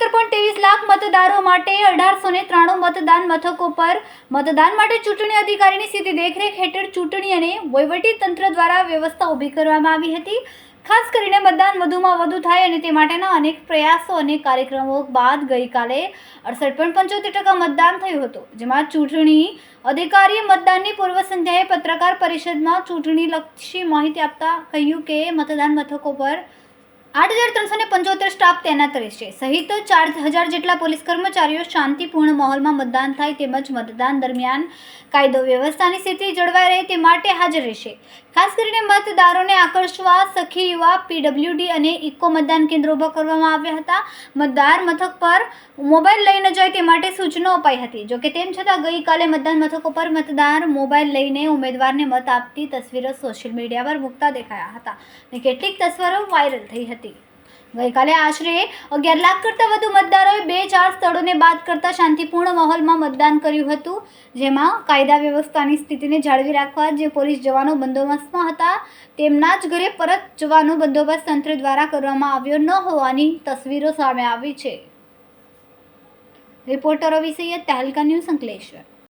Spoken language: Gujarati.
લાખ મતદારો માટે અઢારસો ને ત્રાણું મતદાન મથકો પર મતદાન માટે ચૂંટણી અધિકારીની સીધી દેખરેખ હેઠળ ચૂંટણી અને વહીવટી તંત્ર દ્વારા વ્યવસ્થા ઊભી કરવામાં આવી હતી. ખાસ કરીને મતદાન વધુમાં વધુ થાય અને તે માટેના અનેક પ્રયાસો અને કાર્યક્રમો બાદ ગઈકાલે અડસઠ પોઈન્ટ પંચોતેર ટકા મતદાન થયું હતું, જેમાં ચૂંટણી અધિકારીએ મતદાનની પૂર્વ સંધ્યાએ પત્રકાર પરિષદમાં ચૂંટણીલક્ષી માહિતી આપતા કહ્યું કે મતદાન મથકો પર આઠ હજાર ત્રણસો ને પંચોતેર સ્ટાફ તૈનાત રહેશે સહિત ચાર હજાર જેટલા પોલીસ કર્મચારીઓ શાંતિપૂર્ણ માહોલમાં મતદાન થાય તેમજ મતદાન દરમિયાન કાયદો વ્યવસ્થાની સ્થિતિ જળવાઈ રહે તે માટે હાજર રહેશે. ખાસ કરીને મતદારોને આકર્ષવા સખી યુવા પીડબ્લ્યુડી અને ઇકો મતદાન કેન્દ્રો ઊભા કરવામાં આવ્યા હતા. મતદાર મથક પર મોબાઈલ લઈ ન જાય તે માટે સૂચનો અપાઈ હતી. જોકે તેમ છતાં ગઈકાલે મતદાન મથકો પર મતદાર મોબાઈલ લઈને ઉમેદવારને મત આપતી તસવીરો સોશિયલ મીડિયા પર મૂકતા દેખાયા હતા અને કેટલીક તસવીરો વાયરલ થઈ હતી. ગઈકાલે આશરે અગિયાર લાખ કરતાં વધુ મતદારોએ બે ચાર સ્થળોને બાદ કરતાં શાંતિપૂર્ણ માહોલમાં મતદાન કર્યું હતું, જેમાં કાયદા વ્યવસ્થાની સ્થિતિને જાળવી રાખવા જે પોલીસ જવાનો બંદોબસ્તમાં હતા, તેમના જ ઘરે પરત જવાનો બંદોબસ્ત તંત્ર દ્વારા કરવામાં આવ્યો ન હોવાની તસવીરો સામે આવી છે. રિપોર્ટરો વિશે તહેલકા ન્યૂઝ અંકલેશ્વર.